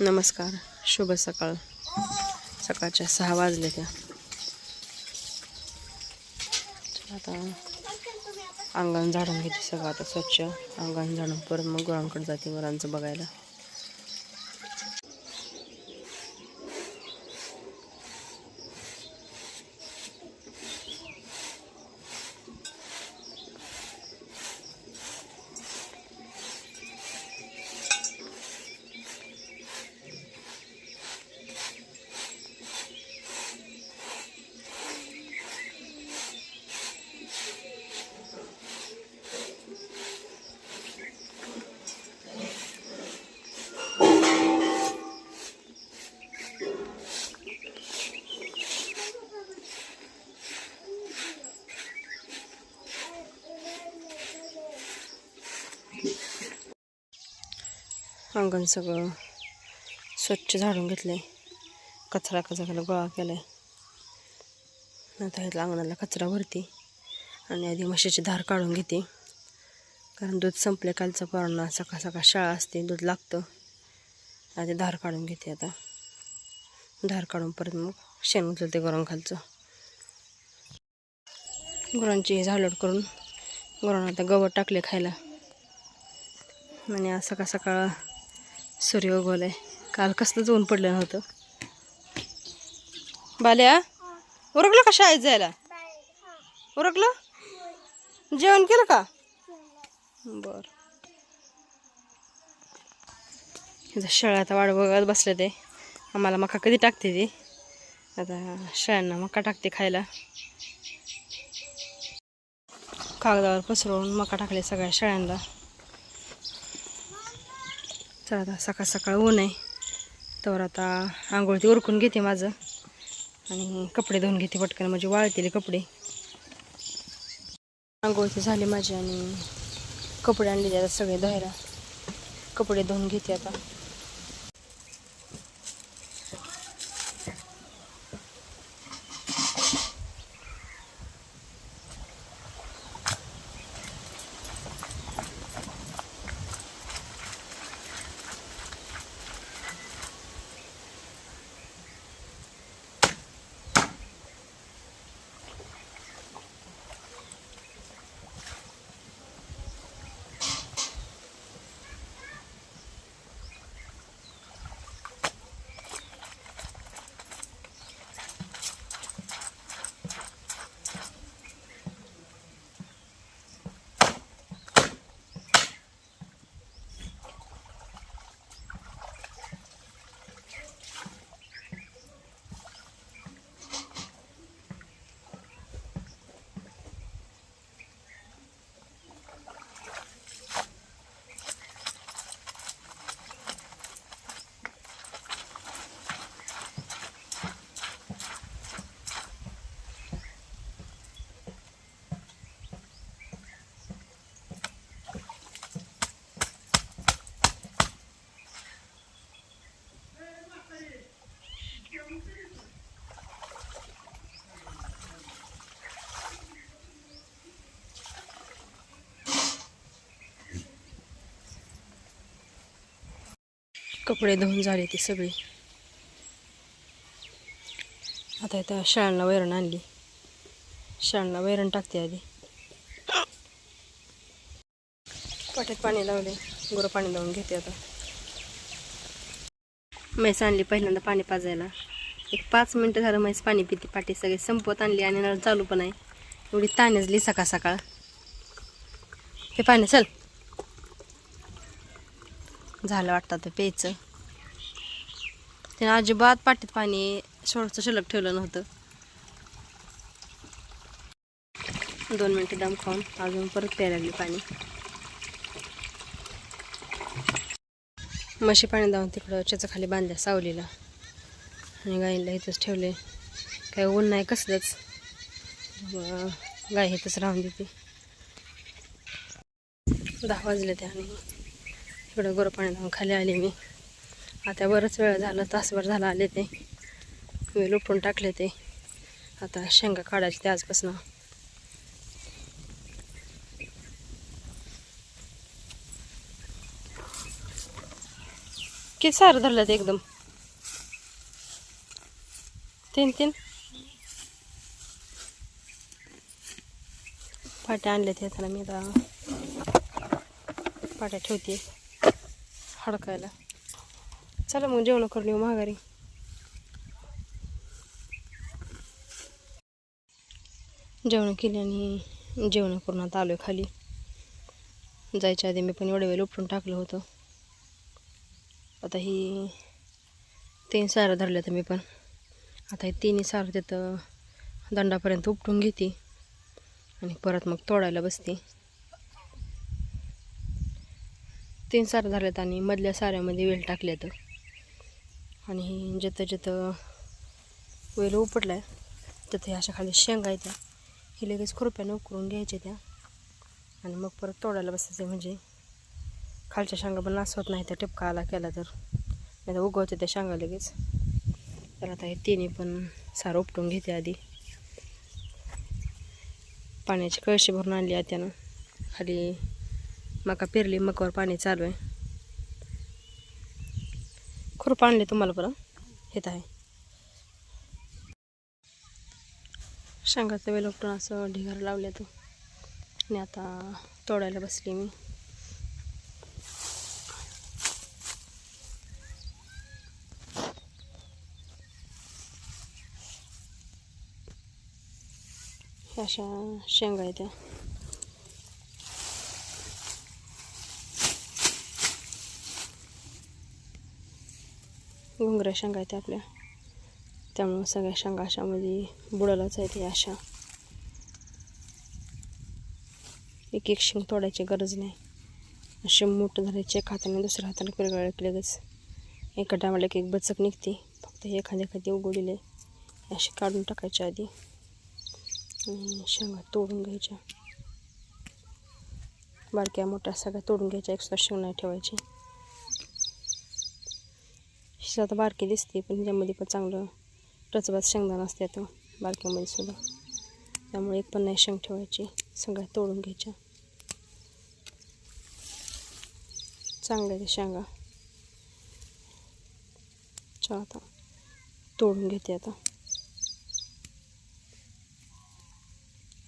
नमस्कार. शुभ सकाळ. सकाळच्या सहा वाजले त्या. आता अंगण झाडून घेते सगळं. आता स्वच्छ अंगण झाडून परत मग गुरांकडे जाते गुरांचं बघायला. अंगण सगळं स्वच्छ झाडून घेतलं आहे कचरा कचऱ्याला गोळा केला आहे आता इथला अंगणाला कचरा भरते आणि आधी म्हशीची धार काढून घेते. कारण दूध संपले कालचं पोरांना सकाळ सकाळ शाळा असते दूध लागतं. आधी धार काढून घेते आता. धार काढून परत मग शेण उचलते गरम खालचं. गुरांची झालड करून गुरांना आता गवत टाकले खायला. आणि आज सकाळ सकाळ सूर्य आहे काल कसलंच ऊन पडलं नव्हतं. बाल्या उरकलं का शाळेत जायला? उरकलं जेवण केलं का? बर. शाळा आता वाढ बघत बसले ते. आम्हाला मका कधी टाकते ती? आता शाळांना मका टाकते खायला. कागदावर पसरवून मका टाकले सगळ्या शाळांना. तर आता सकाळ सकाळ ऊन आहे. तर आता आंघोळ ती उरकून घेते माझं. आणि कपडे धुवून घेते पटकन म्हणजे वाळतील कपडे. आंघोळती झाली माझी आणि कपडे आणले आता सगळे धुवायला. कपडे धुवून घेते आता. कपडे धुवून झाले ती सगळी. आता इथं शाळांना वैरण आणली. शाळांना वैरण टाकते आधी. पाट्यात पाणी लावले गुरं पाणी लावून घेते आता. म्हैस आणली पहिल्यांदा पाणी पाजायला. एक पाच मिनटं झालं म्हैस पाणी पिते पाठी सगळे संपवत आणली आणि नळ चालू पण आहे. एवढी ताणजली सकाळ सकाळ? हे पाणी चल. झालं वाटतं ते प्यायचं. त्यानं अजिबात पाटीत पाणी सोडचं शिल्लक ठेवलं नव्हतं. दोन मिनटं दम खाऊन अजून परत प्यायला लागली पाणी. म्हशी पाणी दावून तिकडं चेचं खाली बांधल्या सावलीला. आणि गाईला इथंच ठेवले. काही ऊन नाही कसलंच. मग गाय इथंच राहून देते. दहा वाजले ते आणि इकडं गोरं पाणी लावून खाली आले मी. आता बरंच वेळ झालं तासभर झाला आले ते. मी लुटून टाकले ते. आता शेंगा काढायचे ते आजपासून. किती सारं धरलं ते एकदम? तीन तीन? पाट्या आणल्या ते आता मी आता. पाट्या ठेवते. हडकायला. चला मग जेवण करून येऊ माघारी. जेवण केली आणि जेवण करून आता आलो खाली. जायच्या आधी मी पण एवढे वेळ उपटून टाकलं होतं. आता ही तीन सारं धरल्या तर मी पण. आता हे तिन्ही सारं तिथं दंडापर्यंत उपटून घेते. आणि परत मग तोडायला बसते. तीन सारं झाल्यात आणि मधल्या साऱ्यामध्ये वेल टाकल्यात. आणि जिथं जिथं वेल उपटला आहे तिथं अशा खाली शेंगा येत्या हे लगेच खुरप्यानं उकरून घ्यायच्या त्या. आणि मग परत तोडायला बसायचं म्हणजे खालच्या शेंगा पण नास होत नाही त्या टिपका आला केला तर. नाही तर उगवते त्या शेंगा लगेच. तर आता हे तिन्ही पण सारं उपटून घेते आधी. पाण्याची कळशी भरून आणली आहे त्यानं खाली मका पेरली मकावर पाणी चालू आहे. खुरपं आणले तुम्हाला बरं? हेत आहे. शेंगाचं वेल उपटून असं ढिगार लावले तो आणि आता तोडायला बसली मी. अशा शेंगा येत्या घुंगऱ्या शेंगा आहेत आपल्या. त्यामुळं सगळ्या शेंगा अशामध्ये म्हणजे बुडालाच आहेत या अशा. एक एक शेंग तोडायची गरज नाही. असे मोठं झाल्याचे एक हाताने दुसऱ्या हाताने पिरगाळ की लगेच एका टायमाला एक एक बचक निघते. फक्त हे एखादी एखादी उघडलेले असे काढून टाकायच्या आधी. शेंगा तोडून घ्यायच्या. बारक्या मोठ्या सगळ्या तोडून घ्यायच्या. एक्स्ट्रा शेंग नाही ठेवायची. ही आता बारकी दिसते पण ह्याच्यामध्ये पण चांगलं रचबात शेंगदाणा असते आता बारक्यामध्ये सुद्धा. त्यामुळे एक पण नाही शेंग ठेवायची सगळ्या तोडून घ्यायच्या. चांगल्या ते शेंगा. चला आता तोडून घेते आता.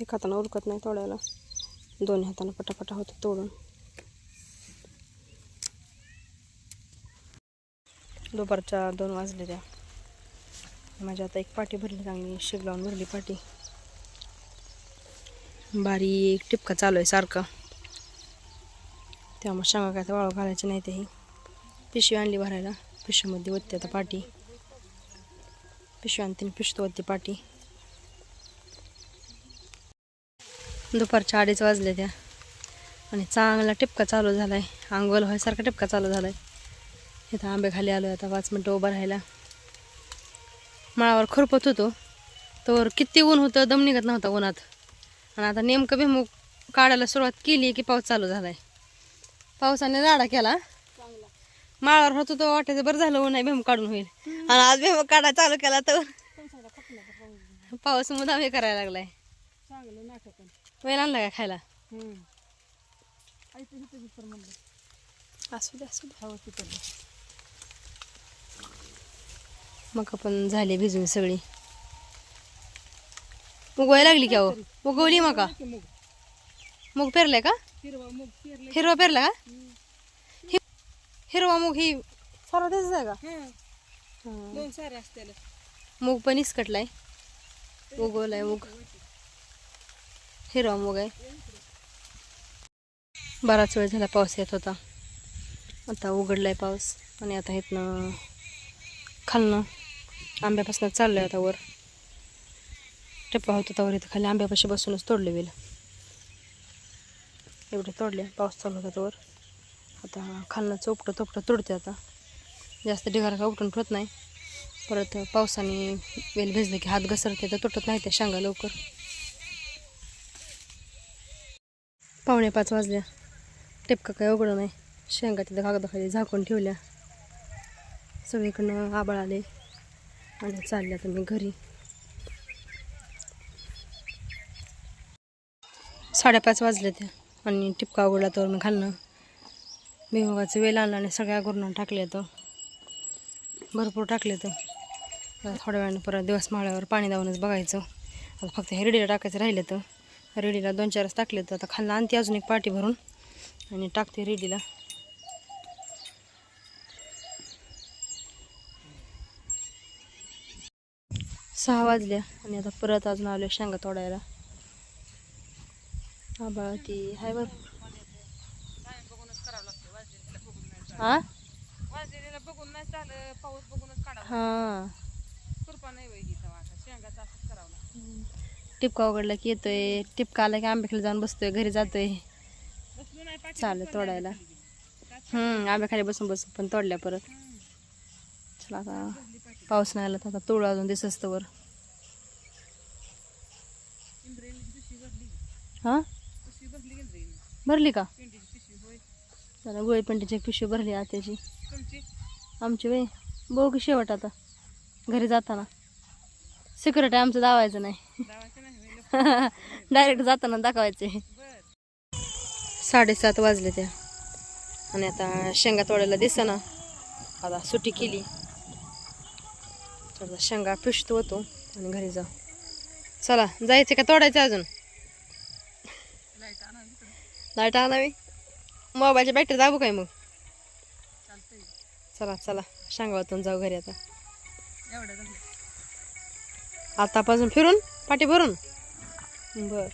एक हातानं उरकत नाही तोडायला. दोन्ही हातानं पटापटा होतं तोडून. दुपारच्या दोन वाजलेल्या. त्या आता एक पाटी भरली चांगली शेग लावून भरली पाटी. बारीक टिपका चालू आहे सारखा. त्यामुळे शेंगा काय तर वाळू घालायची नाही तेही पिशवी आणली भरायला. पिशवीमध्ये होते आता पाटी. पिशवी आणते पिशतो होती पाटी. दुपारच्या अडीच वाजले त्या आणि चांगला टिपका चालू झाला आहे अंगोल व्हायसारखा टिपका चालू झाला आहे इथं आंबे खाली आलो आता पाच मिनटं उभं राहायला. माळावर खुरपत होतो. तर किती ऊन होतं दम निघत नव्हता उन्हात. आणि आता नेमकं भीमुग काढायला सुरुवात केली की पाऊस चालू झालाय. पावसाने राडा केला. माळावर होतो तो वाटायचं बरं झालं ऊन आहे भीमुग काढून होईल. आणि आज भीमुग काढायला चालू केला तर पाऊस मुदाम हे करायला लागलाय. वेळ आणला का खायला? असू दे असू दे. मग आपण झाले भिजून सगळी. उगवायला लागली का हो उगवली मका मग मूग पेरलाय का? हिरवा पेरले का? हिरवा मूग ही सर्व त्याच आहे का? हां. मूग पण इसकटलाय. उगवलाय मूग. हिरवा मूग आहे. बराच वेळ झाला पाऊस येत होता. आता उघडलाय पाऊस. आणि आता इथनं खालनं. आंब्यापासून चाललंय आता वर. टप्पा होतो होता इथं खाली आंब्यापाशी बसूनच तोडले वेल एवढे तोडले पाऊस चालू होता त्यावर आता खालनं चोपटं चोपटं तोडते आता. जास्त ढिगारा का उपटून ठेवत नाही. परत पावसाने वेल भिजले की हात घसरते तर तुटत नाही त्या शेंगा लवकर. पावणे पाच वाजल्या. टेपका काय उघडं नाही. शेंगा तिथं कागदाखाली झाकून ठेवल्या. सगळीकडनं आबाळ आले. आणि चालल्या तर मी घरी. साडेपाच वाजले ते. आणि टिपका उघडला तर मी घालणं. भुईमुगाचं वेल आणलं आणि सगळ्या गुरणं टाकले तर. भरपूर टाकले तर. थोड्या वेळानं परत दिवस माळ्यावर पाणी दावूनच बघायचं. आता फक्त हे रेडीला टाकायचं राहिलं तर. रेडीला दोन चारच टाकले तर. आता खाल्लं आणते अजून एक पाटी भरून. आणि टाकते रेडीला. सहा वाजल्या आणि आता परत अजून आलो शेंगा तोडायला. आबाळ ती हाय बघ. हा? हा. करावं टिपका उघडला की येतोय. टिपका आला की आंब्याखाली जाऊन बसतोय घरी जातोय. चालेल तोडायला. हम्म आंब्याखाली बसून बसून पण तोडल्या परत. चला आता. पाऊस नाही आला तर आता तोड अजून दिसत वर इंद्रेणीची भरली का? जरा गोळी पेंटीची पिशवी भरली आत्याची. आमची वय बघू की शेवट आता. घरी जाताना. सिक्युरिटी आमचं दावायचं नाही. डायरेक्ट जाताना दाखवायचे. साडेसात वाजले त्या. आणि आता शेंगा तोडायला दिसना. आता सुट्टी केली. आता शेंगा पिशतो होतो आणि घरी जाऊ. चला जायचं का? तोडायचं अजून? लाइट आणावी? मोबाईलची बॅटरी दाबू काय मग? चला चला शेंगावातून जाऊ घरी आता. आतापासून फिरून पाठी भरून? बर.